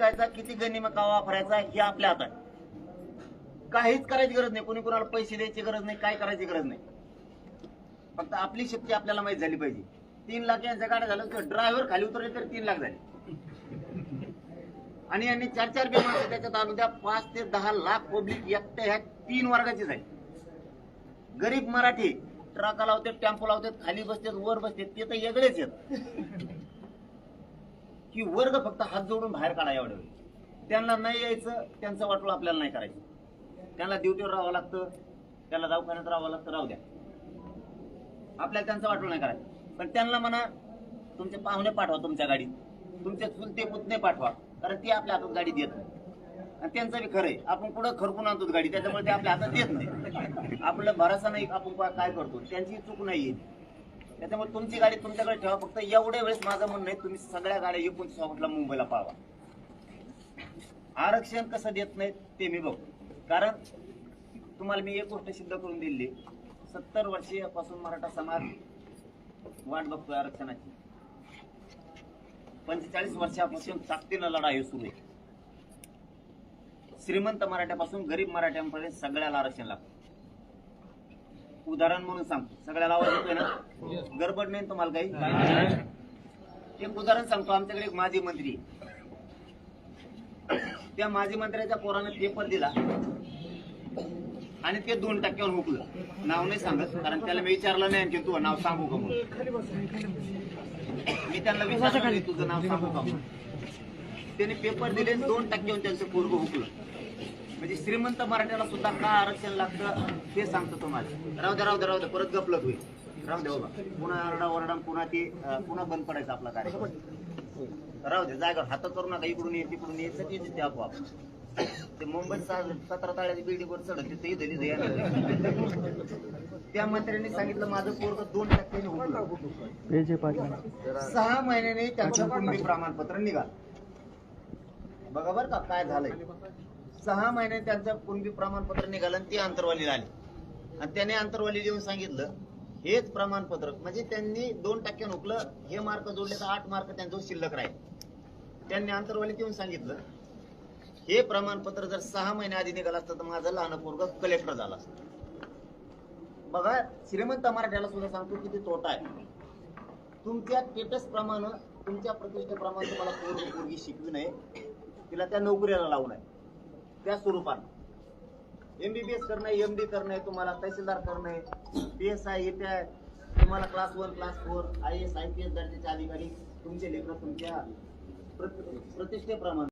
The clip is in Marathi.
विकायचा किती गणिमका वापरायचा हे आपल्या हातात. काहीच करायची गरज नाही. कोणी कोणाला पैसे द्यायची गरज नाही काय करायची गरज नाही. फक्त आपली शक्ती आपल्याला माहीत झाली पाहिजे. तीन लाख यांच्या गाड्या झालं तर ड्रायव्हर खाली उतरले तर तीन लाख झाले. आणि यांनी चार चार बेमार त्याच्यात आणू द्या पाच ते दहा लाख पब्लिक एकट्या ह्या तीन वर्गाचीच आहे गरीब मराठी ट्रका लावतात टेम्पो लावतात खाली बसतात वर बसतात ते तर वेगळेच आहेत. की वर्ग फक्त हात जोडून बाहेर काढा एवढे त्यांना नाही यायचं त्यांचं वाटोळ आपल्याला नाही करायचं. त्यांना ड्युटीवर राहावं लागतं त्याला दवाखान्यात राहावं लागतं राहू द्या. आपल्याला त्यांचं वाटोळ नाही करायचं. पण त्यांना म्हणा तुमचे पाहुणे पाठवा तुमच्या गाडीत. तुमचे चुलते पुतणे पाठवा कारण ते आपल्या हातात गाडी देत नाही. आणि त्यांचं बी खरं आहे. आपण पुढं खरपून आणतो गाडी? त्याच्यामुळे ते आपल्या हातात देत नाही. आपलं भरासा नाही आपण काय करतो? त्यांची चूक नाही त्याच्यामुळे तुमची गाडी तुमच्याकडे ठेवा. फक्त एवढ्या वेळेस माझं म्हणणं आहे तुम्ही सगळ्या गाड्या एकोणतीस ऑगस्टला मुंबईला पाळवा आरक्षण कसं देत नाही ते मी बघ कारण तुम्हाला मी एक गोष्ट सिद्ध करून दिली सत्तर वर्षापासून मराठा समाज वाट बघतोय आरक्षणाची. पंचेचाळीस वर्षापासून ताकदीनं लढाई सुरू आहे. श्रीमंत मराठ्यापासून गरीब मराठ्यांपर्यंत सगळ्याला आरक्षण लागतं. उदाहरण म्हणून सांगतो. सगळ्याला आवाज येतोय ना? गडबड नाही तुम्हाला काही? एक उदाहरण सांगतो. आमच्याकडे एक माजी मंत्री. त्या माजी मंत्र्याच्या पोराने पेपर दिला. आणि ते दोन टक्क्यावर हुकलं. नाव नाही सांगत कारण त्याला मी विचारलं नाही आणखी तू नाव सांगू का म्हणून. मी त्यांना विचारलं तुझं नाव सांगू का म्हणून. त्याने पेपर दिले दोन टक्क्यावर त्यांचं पोरग हुकलं. म्हणजे श्रीमंत मराठ्याला सुद्धा का आरक्षण लागतं ते सांगतो तुम्हाला. राहू द्या राहू द्या राहू द्या परत गपलत होईल. राहू द्या बाबा. पुन्हा आरडा ओरडा पुन्हा ते पुन्हा बंद पडायचा आपला कार्यक्रम. राहू दे जागा हात करू नका इकडून ये तिकडून ये सगळी येते आपोआप. ते मुंबईत सतरा ताळ्याची बिल्डिंग वर चढत तिथे इथं लिहिलं येणार. त्या मंत्र्यांनी सांगितलं माझं पोरग दोन टक्क्याने सहा महिन्याने त्यांचं प्रमाणपत्र निघाल. बघा बरं का काय झालंय. सहा महिन्यात त्यांचं कुणबी प्रमाणपत्र निघालं आणि ते अंतरवालीला आले. आणि त्याने अंतरवाली देऊन सांगितलं हेच प्रमाणपत्र म्हणजे त्यांनी दोन टक्के हुकलं हे मार्क जोडले तर आठ मार्क त्यांच्यावर शिल्लक राहील. त्यांनी अंतरवाली देऊन सांगितलं हे प्रमाणपत्र जर सहा महिने आधी निघालं असतं तर माझं लहान पोरग कलेक्टर झालं असतं. बघा श्रीमंत मराठ्याला सुद्धा सांगतो किती तोटा आहे. तुमच्या स्टेटस प्रमाण तुमच्या प्रतिष्ठेप्रमाणे तुम्हाला पोरगी पोरगी शिकवी नाही तिला त्या नोकरीला लावू नये. त्या स्वरूपात एमबीबीएस करणं एम डी करणं तुम्हाला तहसीलदार करणं पी एस आय येत्या तुम्हाला class one class four I S I P S दर्जाचे अधिकारी तुमचे लेकर तुमच्या प्रतिष्ठेप्रमाणे.